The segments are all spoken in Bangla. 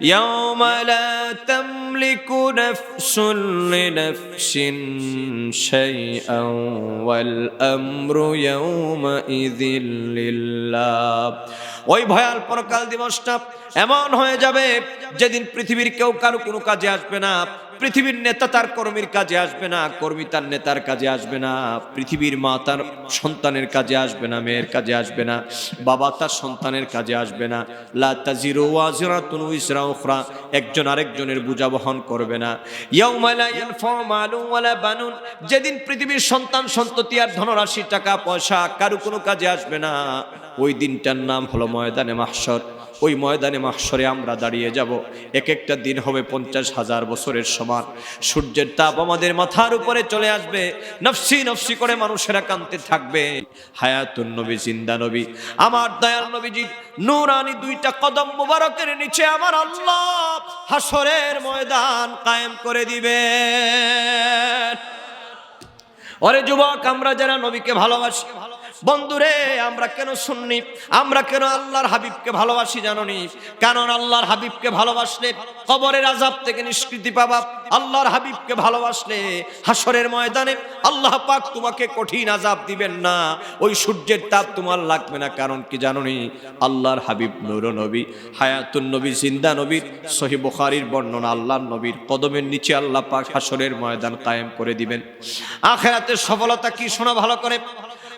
يوم لا تملك نفس لنفس شيئا والأمر يومئذ لله ওই ভয়াল পরকাল দিবসটা এমন হয়ে যাবে, যেদিন পৃথিবীর কেউ কারও কোনো কাজে আসবে না, পৃথিবীর নেতা তার কর্মীর কাজে আসবে না, কর্মী তার নেতার কাজে আসবে না, পৃথিবীর মা তার সন্তানের কাজে আসবে না, মেয়ের কাজে আসবে না, বাবা তার সন্তানের কাজে আসবে না, লা তাজিরু ওয়াজিরাতুন উইসরা উখরা, একজন আরেকজনের বোঝা বহন করবে না। ইয়াউমা লা ইয়ানফাউ মালুন ওয়ালা বানুন, যেদিন পৃথিবীর সন্তান সন্ততি আর ধনরাশি, টাকা পয়সা কারও কোনো কাজে আসবে না, ওই দিনটার নাম হলো ময়দানে মাহশর। ওই ময়দানে মাহশরে আমরা দাঁড়িয়ে যাব। এক একটা দিন হবে পঞ্চাশ হাজার বছরের সমান। সূর্যের তাপ আমাদের মাথার উপরে চলে আসবে। নফসি নফসি করে মানুষেরা কানতে থাকবে। হায়াতুন নবী, জিন্দা নবী, আমার দয়াল নবীজি, নুরানি দুইটা কদম মুবারকের নিচে আমার আল্লাহ হাসরের ময়দান কায়েম করে দিবে ওরে যুবক, আমরা যারা নবীকে ভালোবাসি বন্ধুরে, আমরা কেন শুননি আমরা কেন আল্লাহর হাবিবকে ভালোবাসি জাননি? কারণ আল্লাহর হাবিবকে ভালোবাসলে কবরের আজাব থেকে নিষ্কৃতি পাবা। আল্লাহর হাবিবকে ভালোবাসলে হাসরের ময়দানে আল্লাহ পাক তোমাকে কঠিন আজাব দিবেন না। ওই সূর্যের তাপ তোমার লাগবে না। কারণ কি জাননি? আল্লাহর হাবিব নূর নবী, হায়াতুন নবী, জিন্দা নবীর সহি বুখারীর বর্ণনা আল্লাহর নবীর কদমের নিচে আল্লাহ পাক হাসরের ময়দান কায়েম করে দিবেন। আখেরাতের সফলতা কি শোনা ভালো করে?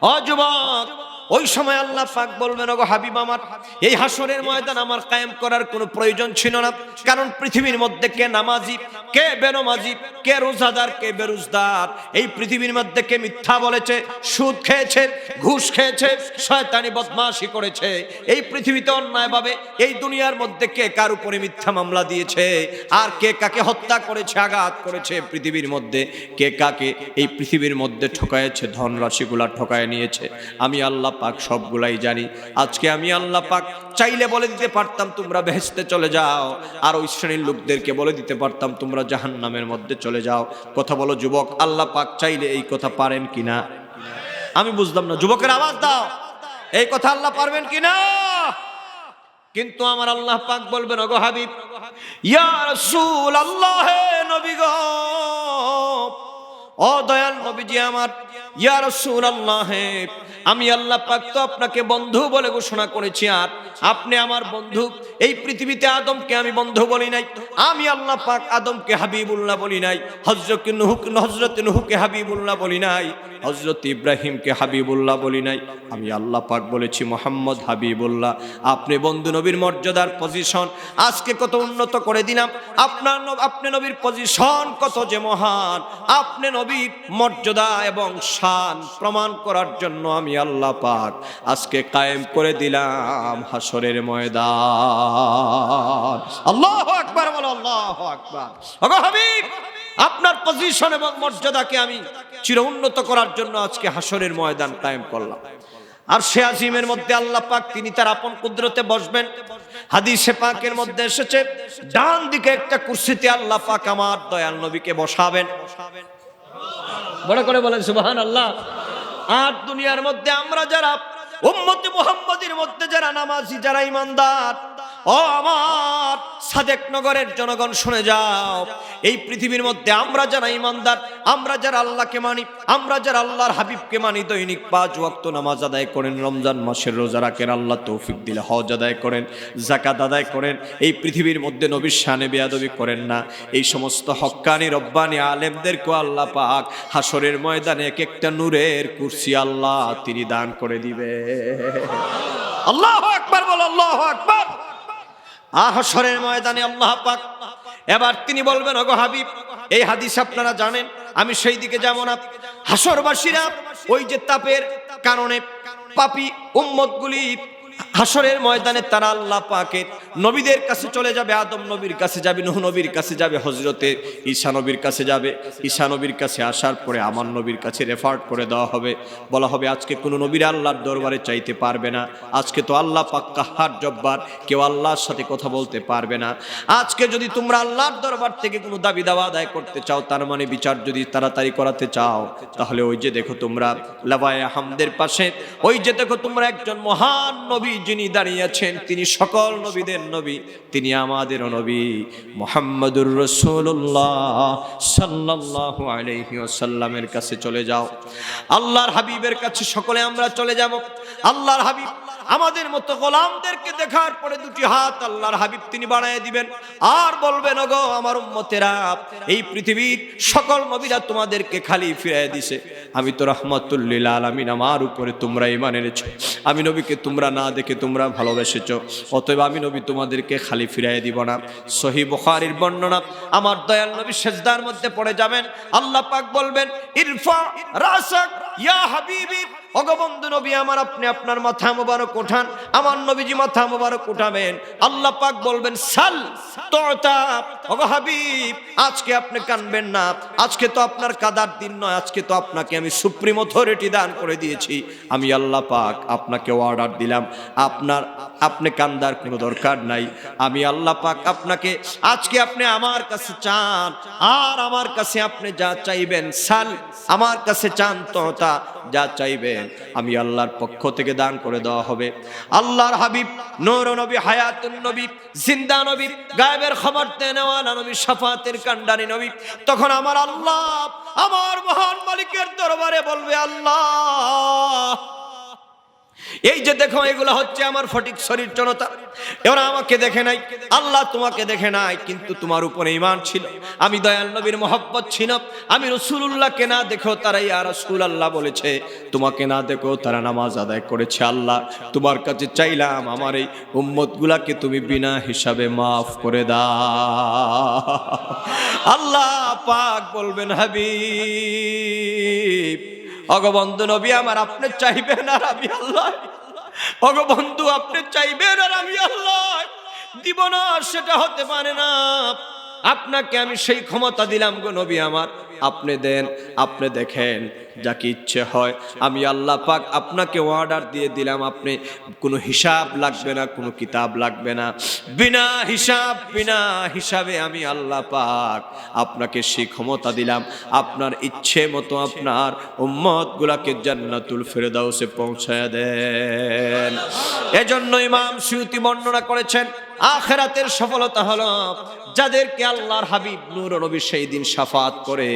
ও যুবক ওই সময় আল্লাহ পাক বলবেন, ওগো হাবিব আমার, এই হাসরের ময়দান আমার কায়েম করার কোনো প্রয়োজন ছিল না। কারণ পৃথিবীর মধ্যে কে নামাজি, কে বেনমাজি, কে রোজাদার, কে বেরোজদার, এই পৃথিবীর মধ্যে কে মিথ্যা বলেছে, সুদ খেয়েছে, ঘুষ খেয়েছে, শয়তানি বদমাশি করেছে। এই পৃথিবীতে অন্যায়ভাবে এই দুনিয়ার মধ্যে কে কার উপরে মিথ্যা মামলা দিয়েছে, আর কে কাকে হত্যা করেছে, আঘাত করেছে পৃথিবীর মধ্যে কে কাকে এই পৃথিবীর মধ্যে ঠকায়েছে, ধনরাশিগুলা ঠকায় নিয়েছে। আমি আল্লাহ পাক সবগুলাই জানি। আজকে আমি আল্লাহ পাক চাইলে বলে দিতে পারতাম, তোমরা বেহেস্তে চলে যাও। আর ওই শ্রেণির লোকদেরকে বলে দিতে পারতাম, তোমরা জাহান নামের মধ্যে চলে যাও। কথা বলো, যুবক আল্লাহ পাক চাইলে এই কথা পারেন কিনা? আমি বুঝলাম না, যুবকের আওয়াজ দাও। এই কথা আল্লাহ পারবেন কিনা? কিন্তু আমার আল্লাহ পাক বলবেন, ওগো হাবিব, ইয়া রাসূল আল্লাহ নবী গো, ও দয়াল নবীজি আমার, ইয়া রাসূল আল্লাহ আমি আল্লাহ পাক তো আপনাকে বন্ধু বলে ঘোষণা করেছি, আর আপনি আমার বন্ধু। এই পৃথিবীতে আদমকে আমি বন্ধু বলি নাই। আমি আল্লাহ পাক আদমকে হাবিবুল্লাহ বলি নাই হজরত নুহুক হজরত নুহুকে হাবিবুল্লাহ বলি নাই হজরত ইব্রাহিমকে হাবিবুল্লাহ বলি নাই। আমি আল্লাহ পাক বলেছি, মোহাম্মদ হাবিবুল্লাহ, আপনি বন্ধু নবীর মর্যাদার পজিশন আজকে কত উন্নত করে দিলাম, আপনার আপনি নবীর পজিশন কত যে মহান, আপনি নবীর মর্যাদা এবং শান প্রমাণ করার জন্য আমি আল্লাহ পাক আজকে কায়েম করে দিলাম হাসরের ময়দান। আল্লাহ আকবার আপনার পজিশন এবং মর্যাদাকে আমি চির উন্নত করার জন্য আজকে হাসরের ময়দান করলাম। আর সে আজিমের মধ্যে আল্লাহ পাক, তিনি তার আপন কুদরতে বসবেন। হাদিসে পাকের মধ্যে এসেছে, ডান দিকে একটা কুর্সিতে আল্লাহ পাক আমার দয়াল নবীকে বসাবেন। বড় করে বলেন সুবহান আল্লাহ আর দুনিয়ার মধ্যে আমরা যারা, উম্মতে মধ্যে যারা নামাজি, যারা ইমানদার, ও আমার সাদেক নগরের জনগণ শুনে যাও। এই পৃথিবীর মধ্যে আমরা যারা ইমানদার, আমরা যারা আল্লাহকে মানি, আমরা যারা আল্লাহর হাবিবকে মানি, দৈনিক পাঁচ ওয়াক্ত নামাজ আদায় করেন, রমজান মাসের রোজা রাখেন, আল্লাহ তৌফিক দিলে হজ আদায় করেন জাকাত আদায় করেন। এই পৃথিবীর মধ্যে নবীর শানে বেয়াদবি করেন না। এই সমস্ত হক্কানি, রব্বানি আলেমদেরকে আল্লাহ পাক হাসরের ময়দানে এক একটা নূরের কুরসি আল্লাহ তিনি দান করে দিবে। আল্লাহ আকবার বল, আল্লাহ আকবার। আহসরের ময়দানে আল্লাহ পাক। এবার তিনি বলবেন, ওগো হাবিব, এই হাদিস আপনারা জানেন, আমি সেই দিকে যাব না। হাসরবাসীরা ওই যে তাপের কারণে পাপি উম্মতগুলি হাসরের ময়দানে তারা আল্লাহ পাকের নবীদের কাছে চলে যাবে আদম নবীর কাছে যাবে, নুহ নবীর কাছে যাবে হজরতে ঈশা নবীর কাছে যাবে। ঈশা নবীর কাছে আসার পরে আমার নবীর কাছে রেফার করে দেওয়া হবে। বলা হবে, আজকে কোনো নবীর আল্লাহর দরবারে চাইতে পারবে না। আজকে তো আল্লাহ পাক কাহার জব্বার, কেউ আল্লাহর সাথে কথা বলতে পারবে না। আজকে যদি তোমরা আল্লাহর দরবার থেকে কোনো দাবি দাওয়া আদায় করতে চাও, তার মানে বিচার যদি তাড়াতাড়ি করাতে চাও, তাহলে ওই যে দেখো তোমরা লাবায় হামদের পাশে, ওই যে দেখো তোমরা একজন মহান নবী যিনি দাঁড়িয়ে আছেন, তিনি সকল নবীদের নবী, তিনি আমাদের নবী। মোহাম্মদুর রসুল্লাহ সাল্লাহ আলহি সাল্লামের কাছে চলে যাও। আল্লাহর হাবিবের কাছে সকলে আমরা চলে যাব। আল্লাহর হাবিব আমাদের মতো গোলামদেরকে দেখার পরে দুটি হাত আল্লাহর হাবিব তিনি বাড়ায় দিবেন। আর বলবেন, ওগো আমার উম্মতেরা, এই পৃথিবীর সকল নবীরা তোমাদেরকে খালি ফিরিয়ে দিছে। আমি তো রহমতুল্লিল আলমিন, আমার উপরে তোমরা ইমান এনেছো। আমি নবীকে তোমরা না দেখে তোমরা ভালোবেসেছ। অতএব আমি নবী তোমাদেরকে খালি ফিরিয়ে দিব না। সহি বুখারীর বর্ণনা, আমার দয়াল নবী সেজদার মধ্যে পড়ে যাবেন। আল্লাহ পাক বলবেন, ইরফা রাসাক ইয়া হাবিবি। অগবন্ধু নবী, আমার আপনি আপনার মাথা মোবারক উঠান, আমার নবীজি মাথা মোবারক উঠাবেন। আল্লাহ পাক বলবেন, সাল হাবিব, আজকে আপনি কানবেন না, আজকে তো আপনার কাদার দিন নয়, আজকে তো আপনাকে আমি সুপ্রিম অথরিটি দান করে দিয়েছি। আমি আল্লাহ পাক আপনাকে অর্ডার দিলাম, আপনার, আপনি কান্দার কোনো দরকার নাই। আমি আল্লাহ পাক আপনাকে, আজকে আপনি আমার কাছে চান, আর আমার কাছে আপনি যা চাইবেন, সাল, আমার কাছে চান, তোতা, যা চাইবেন। আমি আল্লাহর পক্ষ থেকে দান করে দেওয়া হবে। আল্লাহর হাবিব, নৌর নবী, হায়াতুন নবী, জিন্দা নবী, গায়েবের খবর নেওয়ালা নবী, সাফাতের কান্ডারি নবী। তখন আমার আল্লাহ, আমার মহান মালিকের দরবারে বলবে, আল্লাহ এই যে দেখো, এগুলো হচ্ছে আমার ফটিক শরীর জনতা এরা আমাকে দেখে নাই। আল্লাহ তোমাকে দেখে নাই, কিন্তু তোমার উপরে ইমান ছিল। আমি দয়াল নবীর মহব্বত ছিল। আমি রসুল্লাহকে না দেখো তারাই আর রসুল আল্লাহ বলেছে। তোমাকে না দেখো তারা নামাজ আদায় করেছে, আল্লাহ। তোমার কাছে চাইলাম আমার এই উম্মত গুলাকে তুমি বিনা হিসাবে মাফ করে দা আল্লাহ পাক বলবেন, হাবিব অগবন্ধু নবী আমার, আপনি চাইবেন আর আমি আল্লাহ। অগবন্ধু আপনি চাইবেন আর আমি আল্লাহ। দিব না সেটা হতে পারে না। আপনাকে আমি সেই ক্ষমতা দিলাম গো নবী আমার। আপনি দেন, আপনি দেখেন, যাকে ইচ্ছে হয়। আমি আল্লাহ পাক আপনাকে অর্ডার দিয়ে দিলাম, আপনি কোনো হিসাব লাগবে না, কোনো কিতাব লাগবে না। বিনা হিসাব, বিনা হিসাবে আমি আল্লাহ পাক আপনাকে সেই ক্ষমতা দিলাম। আপনার ইচ্ছে মতো আপনার উম্মত গুলাকে জান্নাতুল ফেরদাউসে পৌঁছায় দেন। এজন্য ইমাম সুয়ুতি বর্ণনা করেছেন আখেরাতের সফলতা হলো যাদেরকে আল্লাহর হাবিব নূর নবী সেই দিন সাফাত করে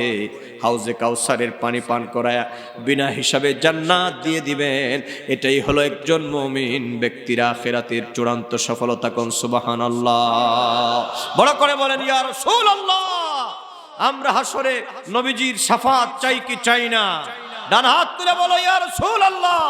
হাউজে কাউসারের পানি পান করায় বিনা হিসাবে জান্নাত দিয়ে দিবেন। এটাই হলো একজন মমিন ব্যক্তির আখেরাতের চূড়ান্ত সফলতা কোন? সুবাহান আল্লাহ বড় করে বলেন ইয়ার ইয়া রাসূলুল্লাহ, আমরা হাসরে নবীজির সাফাত চাই কি চাই না? ডান হাত তুলে বলো, ইয়া রাসূলুল্লাহ